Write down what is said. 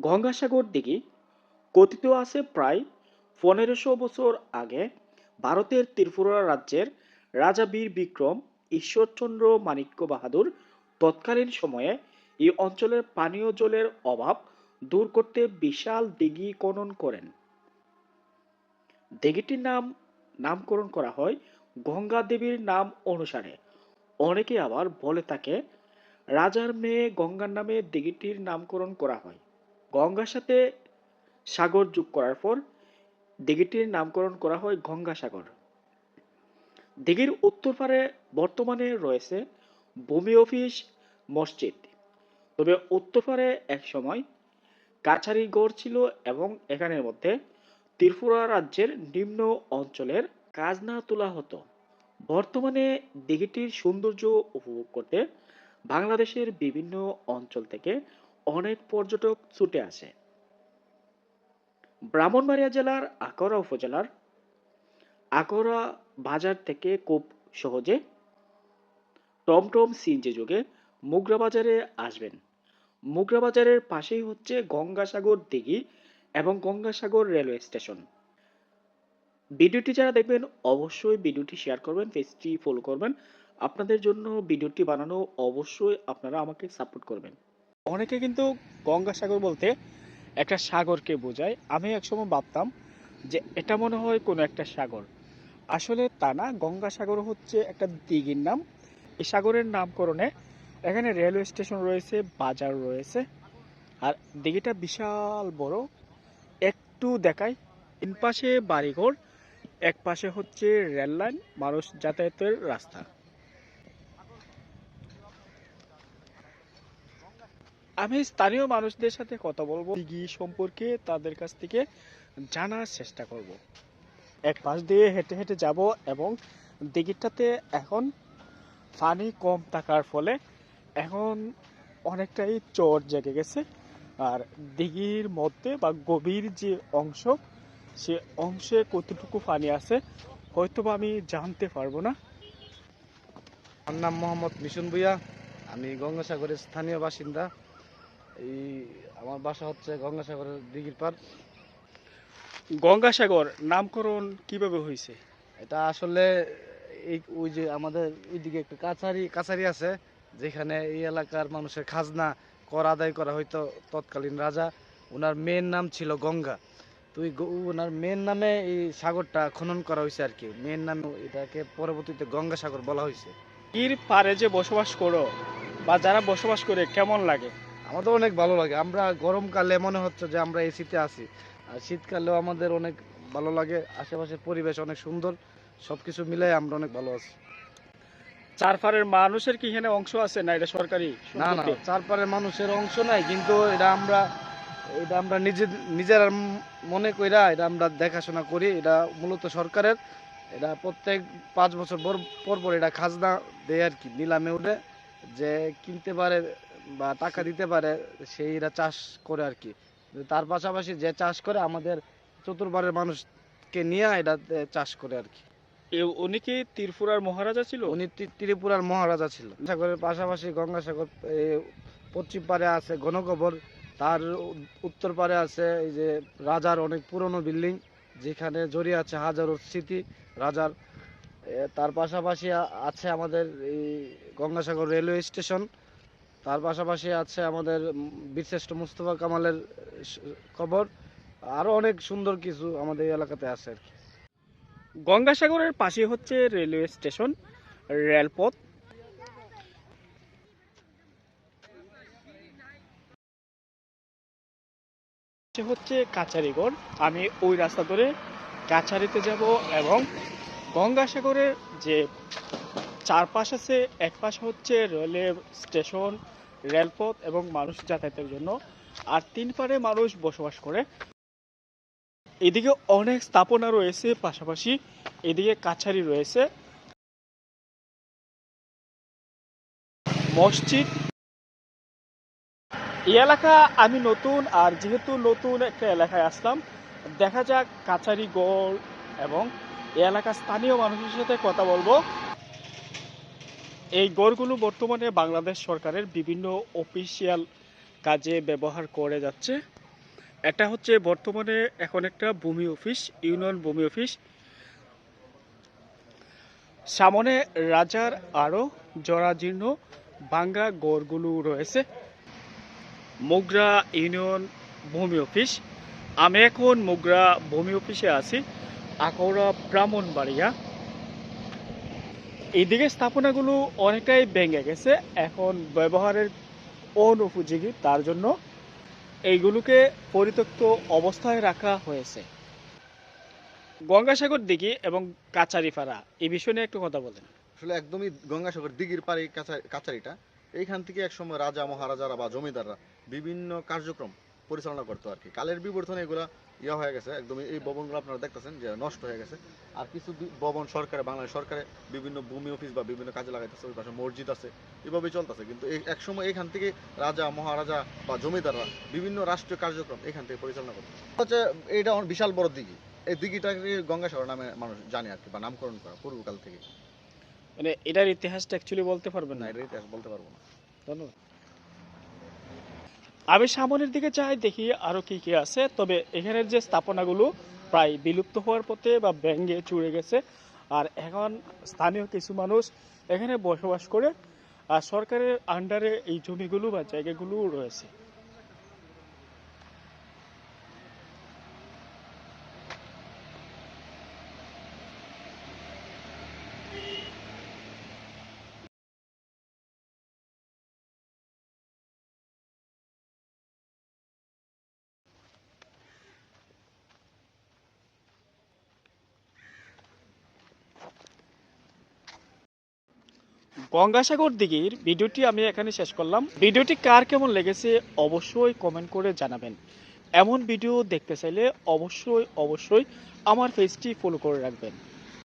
গঙ্গাসাগর দিঘি কথিত আছে প্রায় পনেরোশো বছর আগে ভারতের ত্রিপুরা রাজ্যের রাজা বীর বিক্রম ঈশ্বরচন্দ্র মাণিক্য বাহাদুর তৎকালীন সময়ে এই অঞ্চলের পানীয় জলের অভাব দূর করতে বিশাল দিঘি খনন করেন। দিঘিটির নাম, নামকরণ করা হয় গঙ্গা দেবীর নাম অনুসারে। অনেকে আবার বলে থাকে, রাজার মেয়ে গঙ্গার নামে দিঘিটির নামকরণ করা হয়। গঙ্গার সাথে সাগর যোগ করার পর দিঘিটির নামকরণ করা হয় গঙ্গাসাগর। দিঘির উত্তর পারে বর্তমানে রয়েছে ভূমি অফিস মসজিদ। তবে উত্তর পারে এক সময় কাছারি গড় ছিল এবং এখানের মধ্যে ত্রিপুরা রাজ্যের নিম্ন অঞ্চলের কাজনা তোলা হতো। বর্তমানে দিঘিটির সৌন্দর্য উপভোগ করতে বাংলাদেশের বিভিন্ন অঞ্চল থেকে অনেক পর্যটক ছুটে আসে। ব্রাহ্মণবাড়িয়া জেলার আকরা উপজেলার আকরা বাজার থেকে খুব সহজে টমটম সিএনজি যোগে মুগরা বাজারে আসবেন। মুগরা বাজারের পাশেই হচ্ছে গঙ্গাসাগর দিঘি এবং গঙ্গাসাগর রেলওয়ে স্টেশন। ভিডিওটি যারা দেখবেন, অবশ্যই ভিডিওটি শেয়ার করবেন, পেজটি ফলো করবেন। আপনাদের জন্য ভিডিওটি বানানো অবশ্যই আপনারা আমাকে সাপোর্ট করবেন। অনেকে কিন্তু গঙ্গাসাগর বলতে একটা সাগরকে বোঝায়। আমি একসময় ভাবতাম যে এটা মনে হয় কোনো একটা সাগর। আসলে তা না, গঙ্গাসাগর হচ্ছে একটা দিঘির নাম। এই সাগরের নামকরণে এখানে রেলওয়ে স্টেশন রয়েছে, বাজার রয়েছে। আর দিঘিটা বিশাল বড়, একটু দেখাই তিন পাশে বাড়িঘর, এক পাশে হচ্ছে রেল লাইন, মানুষ যাতায়াতের রাস্তা। আমি স্থানীয় মানুষদের সাথে কথা বলব। দিঘি সম্পর্কে তাদের কাছ থেকে জানার চেষ্টা করব। এক পাশ দিয়ে হেঁটে হেঁটে যাব এবং দিঘিটাতে এখন পানি কম থাকার ফলে এখন অনেকটাই চর জেগে গেছে। আর দিঘির মধ্যে বা গভীর যে অংশ, সে অংশে কতটুকু পানি আছে হয়তো বা আমি জানতে পারব না। আমার নাম মোহাম্মদ মিশন ভুইয়া। আমি গঙ্গাসাগরের স্থানীয় বাসিন্দা। এই আমার বাসা হচ্ছে গঙ্গাসাগরের দিঘির পার গঙ্গাসাগর নামকরণ কীভাবে হয়েছে? এটা আসলে এই ওই যে আমাদের ওইদিকে একটা কাছারি কাছারি আছে যেখানে এই এলাকার মানুষের খাজনা কর আদায় করা হয়তো তৎকালীন রাজা। ওনার মেন নাম ছিল গঙ্গা। তো ওই ওনার মেন নামে এই সাগরটা খনন করা হয়েছে আর কি। মেন নামে এটাকে পরবর্তীতে গঙ্গাসাগর বলা হয়েছে। এর পারে যে বসবাস করো বা যারা বসবাস করে কেমন লাগে? আমাদের অনেক ভালো লাগে। আমরা গরমকালে মনে হচ্ছে যে আমরা এসিতে আছি। আর শীতকালেও আমাদের অনেক ভালো লাগে। আশেপাশের পরিবেশ অনেক সুন্দর। সবকিছু মিলাই আমরা অনেক ভালো আছি। চারপাড়ের মানুষের কি এখানে অংশ আছে না এটা সরকারি না না? চারপাড়ের মানুষের অংশ নাই কিন্তু এটা আমরা এটা আমরা নিজে নিজেরা মনে কইরা এটা আমরা দেখাশোনা করি। এটা মূলত সরকারের। এটা প্রত্যেক পাঁচ বছর পর পর পর এটা খাজনা দেয় আর কি নিলামে উঠে যে কিনতে পারে বা টাকা দিতে পারে সেই এরা চাষ করে আর কি তার পাশাপাশি যে চাষ করে আমাদের চতুর্বারের মানুষকে নিয়ে এটা চাষ করে আর কি উনি কি ত্রিপুরার মহারাজা ছিল? উনি ত্রিপুরার মহারাজা ছিল। সাগরের পাশাপাশি গঙ্গাসাগর পশ্চিম পারে আছে ঘনকবর তার উত্তর পারে আছে এই যে রাজার অনেক পুরনো বিল্ডিং যেখানে জড়িয়ে আছে হাজারো স্মৃতি রাজার। তার পাশাপাশি আছে আমাদের এই গঙ্গাসাগর রেলওয়ে স্টেশন। তার পাশাপাশি আছে আমাদের বীরশ্রেষ্ঠ মুস্তফা কামালের কবর। আরও অনেক সুন্দর কিছু আমাদের এলাকাতে আছে আর কি। গঙ্গাসাগরের পাশে হচ্ছে রেলওয়ে স্টেশন, রেলপথ। হচ্ছে কাছারিগড়। আমি ওই রাস্তা ধরে কাছারিতে যাব এবং গঙ্গাসাগরের যে চারপাশ আছে এক পাশে হচ্ছে রেলওয়ে স্টেশন, রেলপথ এবং মানুষ যাতায়াতের জন্য। আর তিন পারে মানুষ বসবাস করে। এদিকে অনেক স্থাপনা রয়েছে, পাশাপাশি এদিকে কাছারি রয়েছে। মসজিদ। এই এলাকা আমি নতুন, আর যেহেতু নতুন একটা এলাকায় আসলাম, দেখা যাক কাছারি গড় এবং এই এলাকার স্থানীয় মানুষের সাথে কথা বলব। এই গড়গুলো বর্তমানে বাংলাদেশ সরকারের বিভিন্ন অফিসিয়াল কাজে ব্যবহার করে যাচ্ছে। এটা হচ্ছে বর্তমানে এখন একটা ভূমি অফিস, ইউনিয়ন ভূমি অফিস। সামনে রাজার আরও জরাজীর্ণ ভাঙ্গা গড়গুলো রয়েছে। মোগরা ইউনিয়ন ভূমি অফিস। আমি এখন মোগরা ভূমি অফিসে আছি আকৌরা ব্রাহ্মণবাড়িয়া। এইদিকে স্থাপনাগুলো অনেকটাই ভেঙে গেছে। এখন ব্যবহারের অনুপযোগী, তার জন্য এইগুলোকে পরিত্যক্ত অবস্থায় রাখা হয়েছে। গঙ্গাসাগর দিঘি এবং কাচারিপাড়া এই বিষয় নিয়ে একটু কথা বলেন। আসলে একদমই গঙ্গাসাগর দিঘির পাড়ে কাছারিটা। এইখান থেকে একসময় রাজা, মহারাজারা বা জমিদাররা বিভিন্ন কার্যক্রম পরিচালনা করতো আর কি। কালের বিবর্তনে এগুলা ইয়া হয়ে গেছে একদমই এই ভবনগুলো আপনারা দেখতেছেন যে নষ্ট হয়ে গেছে। আর কিছু ভবন সরকারে বাংলাদেশ সরকারে বিভিন্ন ভূমি অফিস বা বিভিন্ন কাজে লাগাইতেছে ওই পাশে মসজিদ আছে এভাবেই চলতেছে। কিন্তু একসময় এখান থেকে রাজা মহারাজা বা জমিদাররা বিভিন্ন রাষ্ট্রীয় কার্যক্রম এখান থেকে পরিচালনা করতো। হচ্ছে এটা বিশাল বড় দিঘি। এই দিঘিটাকে গঙ্গাসাগর নামে মানুষ জানে আর কি বা নামকরণ করা পূর্বকাল থেকে। মানে এটার ইতিহাসটা অ্যাকচুয়ালি বলতে পারবেন না? না এটা ইতিহাস বলতে পারব না। ধন্যবাদ। আমি সামনের দিকে চাই দেখি আরও কি কি আছে। তবে এখানের যে স্থাপনাগুলো প্রায় বিলুপ্ত হওয়ার পথে বা ব্যাঙ্গে চুড়ে গেছে। আর এখন স্থানীয় কিছু মানুষ এখানে বসবাস করে, আর সরকারের আন্ডারে এই জমিগুলো বা জায়গাগুলো রয়েছে। গঙ্গাসাগর দিঘির ভিডিওটি আমি এখানে শেষ করলাম। ভিডিওটি কার কেমন লেগেছে অবশ্যই কমেন্ট করে জানাবেন। এমন ভিডিও দেখতে চাইলে অবশ্যই অবশ্যই আমার পেজটি ফলো করে রাখবেন।